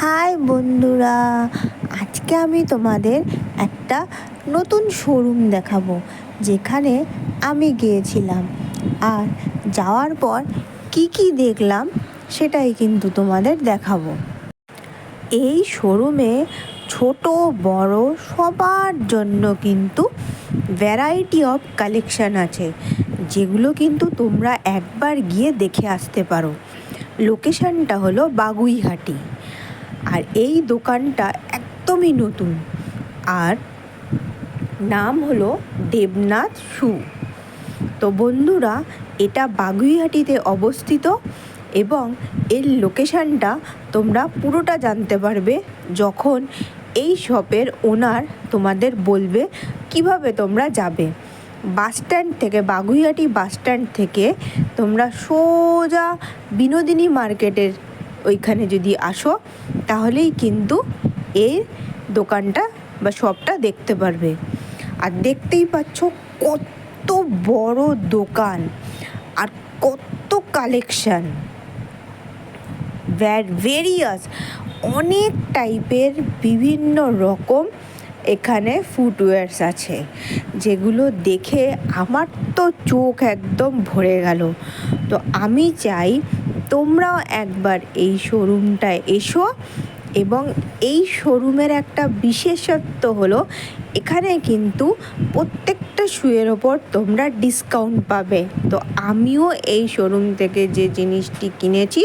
High বন্ধুরা, আজকে আমি তোমাদের একটা নতুন শোরুম দেখাবো, যেখানে আমি গিয়েছিলাম। আর যাওয়ার পর কি কি দেখলাম, সেটাই কিন্তু তোমাদের দেখাবো। এই শোরুমে ছোট, বড়, সবার জন্য কিন্তু ভ্যারাইটি অফ কালেকশান আছে, যেগুলো কিন্তু তোমরা একবার গিয়ে দেখে আসতে পারো। লোকেশনটা হলো বাগুইহাটি। আর এই দোকানটা একদমই নতুন। আর নাম হলো দেবনাথ শু তো বন্ধুরা, এটা বাগুইহাটিতে অবস্থিত এবং এর লোকেশানটা তোমরা পুরোটা জানতে পারবে যখন এই শপের ওনার তোমাদের বলবে কীভাবে তোমরা যাবে। বাসস্ট্যান্ড থেকে, বাগুইহাটি বাসস্ট্যান্ড থেকে তোমরা সোজা বিনোদিনী মার্কেটের ওইখানে যদি আসো, তাহলেই কিন্তু এই দোকানটা বা শপটা দেখতে পারবে। আর দেখতেই পাচ্ছ কত বড় দোকান আর কত কালেকশান। ভেরিয়াস, অনেক টাইপের বিভিন্ন রকম এখানে ফুটওয়্যার্স আছে, যেগুলো দেখে আমার তো চোখ একদম ভরে গেল। তো আমি চাই তোমরাও একবার এই শোরুমটায় এসো এবং এই শোরুমের একটা বিশেষত্ব হলো, এখানে কিন্তু প্রত্যেকটা শুয়ের ওপর তোমরা ডিসকাউন্ট পাবে। তো আমিও এই শোরুম থেকে যে জিনিসটি কিনেছি,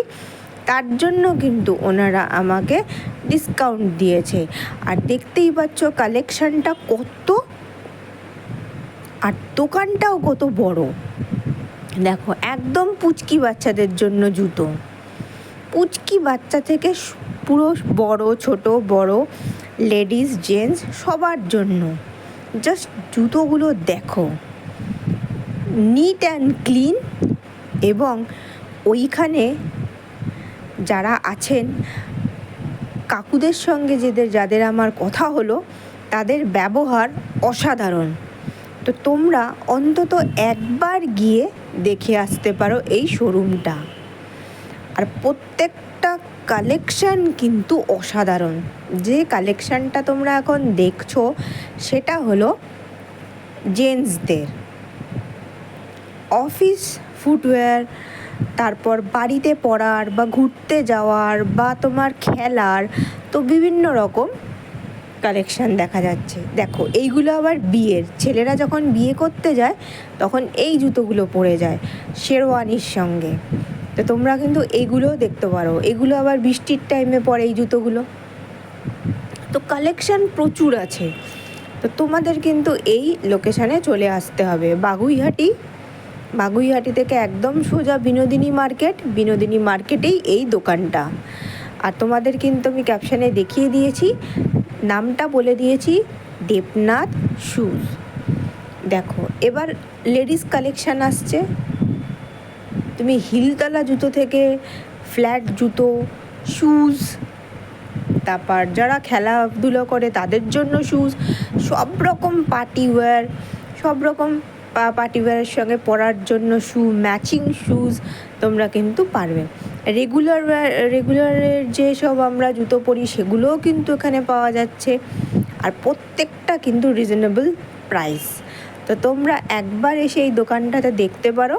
তার জন্য কিন্তু ওনারা আমাকে ডিসকাউন্ট দিয়েছে। আর দেখতেই পাচ্ছ কালেকশানটা কত, আর দোকানটাও কত বড়। দেখো, একদম পুচকি বাচ্চাদের জন্য জুতো। পুচকি বাচ্চা থেকে পুরো বড়, ছোট, বড়, লেডিস, জেন্টস সবার জন্য। জাস্ট জুতোগুলো দেখো। নিট অ্যান্ড ক্লিন এবং ওইখানে যারা আছেন, কাকুদের সঙ্গে যেদের, যাদের আমার কথা হলো, তাদের ব্যবহার অসাধারণ। তো তোমরা অন্তত একবার গিয়ে দেখে আসতে পারো এই শোরুমটা। আর প্রত্যেকটা কালেকশান কিন্তু অসাধারণ। যে কালেকশানটা তোমরা এখন দেখছ, সেটা হলো জেন্টসদের। অফিস ফুটওয়্যার, তারপর বাড়িতে পড়ার বা ঘুরতে যাওয়ার বা তোমার খেলার, তো বিভিন্ন রকম কালেকশান দেখা যাচ্ছে। দেখো, এইগুলো আবার বিয়ের। ছেলেরা যখন বিয়ে করতে যায়, তখন এই জুতোগুলো পরে যায়, শেরওয়ানির সঙ্গে। তো তোমরা কিন্তু এইগুলোও দেখতে পারো। এগুলো আবার বৃষ্টির টাইমে পরে এই জুতোগুলো। তো কালেকশান প্রচুর আছে। তো তোমাদের কিন্তু এই লোকেশানে চলে আসতে হবে। বাগুইহাটি। বাগুইহাটি থেকে একদম সোজা বিনোদিনী মার্কেট। বিনোদিনী মার্কেটেই এই দোকানটা। আর তোমাদের কিন্তু আমি ক্যাপশানে দেখিয়ে দিয়েছি। নামটা বলে দিয়েছি, দেবনাথ শুজ। দেখো, এবার লেডিস কালেকশান আসছে। তুমি হিলতলা জুতো থেকে ফ্ল্যাট জুতো, শুজ, তারপর যারা খেলাধুলো করে তাদের জন্য শুজ, সব রকম পার্টি ওয়্যার, সব রকম পার্টি ওয়্যারের সঙ্গে পরার জন্য শু, ম্যাচিং শুজ তোমরা কিন্তু পারবে। রেগুলার রেগুলারের যেসব আমরা জুতো পরি, সেগুলোও কিন্তু এখানে পাওয়া যাচ্ছে। আর প্রত্যেকটা কিন্তু রিজনেবল প্রাইস তো তোমরা একবার এসে এই দোকানটাতে দেখতে পারো।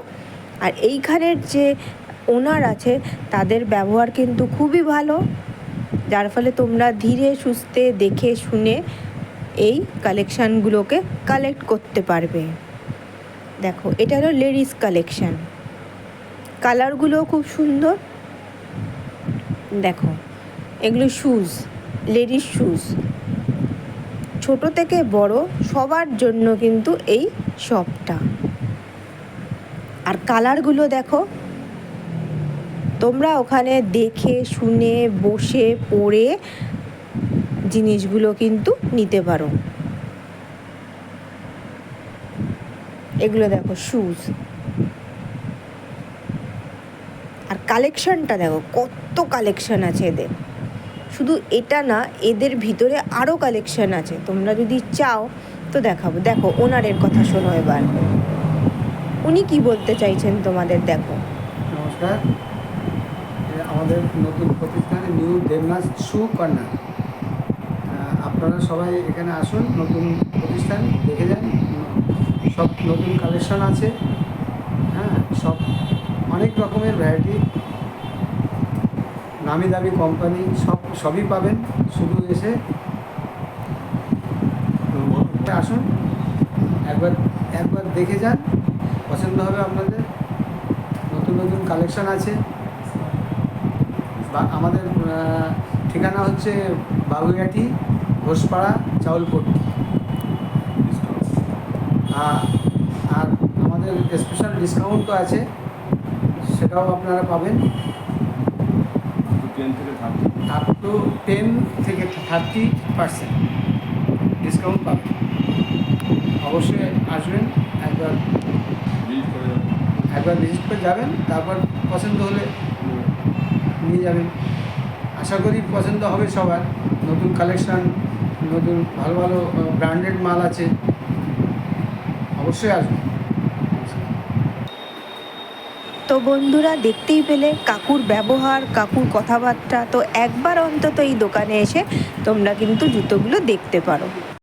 আর এইখানের যে ওনার আছে, তাদের ব্যবহার কিন্তু খুবই ভালো। যার ফলে তোমরা ধীরে সুস্থে দেখে শুনে এই কালেকশানগুলোকে কালেক্ট করতে পারবে। দেখো, এটা হলো লেডিস কালেকশান কালারগুলোও খুব সুন্দর। দেখো, এগুলো শুজ লেডিস শুজ ছোট থেকে বড় সবার জন্য কিন্তু এই শপটা আর কালারগুলো দেখো, তোমরা ওখানে দেখে, শুনে, বসে, পড়ে জিনিসগুলো কিন্তু নিতে পারো। এগুলো দেখো শুজ আর কালেকশনটা দেখো, কত কালেকশন আছে এদের। শুধু এটা না, এদের ভিতরে আরও কালেকশন আছে। তোমরা যদি চাও, তো দেখাবো। দেখো, ওনারের কথা শোনো এবার। উনি কি বলতে চাইছেন তোমাদের, দেখো। নমস্কার। আমাদের নতুন প্রতিষ্ঠানে নিউ দেবনাথ শু কর্নার। আপনারা সবাই এখানে আসুন, নতুন প্রতিষ্ঠান দেখে যান। সব নতুন কালেকশন আছে। হ্যাঁ সব অনেক রকমের ভ্যারাইটি নামি দামি কোম্পানি সব, সবই পাবেন। শুধু এসে আসুন, একবার একবার দেখে যান। পছন্দ হবে আপনাদের। নতুন নতুন কালেকশন আছে। বা, আমাদের ঠিকানা হচ্ছে বাবুঘাটি ঘোষপাড়া, চাউলপট্টি। আর আমাদের স্পেশাল ডিসকাউন্টও আছে। সেটাও আপনারা পাবেন। টেন থেকে থার্টি আপ টু টেন থেকে থার্টি পার্সেন্ট ডিসকাউন্ট পাবেন। অবশ্যই আসবেন একবার একবার ভিজিট করে যাবেন তারপর পছন্দ হলে নিয়ে যাবেন। আশা করি পছন্দ হবে সবার। নতুন কালেকশান নতুন ভালো ভালো ব্র্যান্ডেড মাল আছে। অবশ্যই আসবেন। তো বন্ধুরা দেখতেই পেলে কাকুর ব্যবহার, কাকুর কথাবার্তা। তো একবার অন্তত এই দোকানে এসে তোমরা কিন্তু জুতোগুলো দেখতে পারো।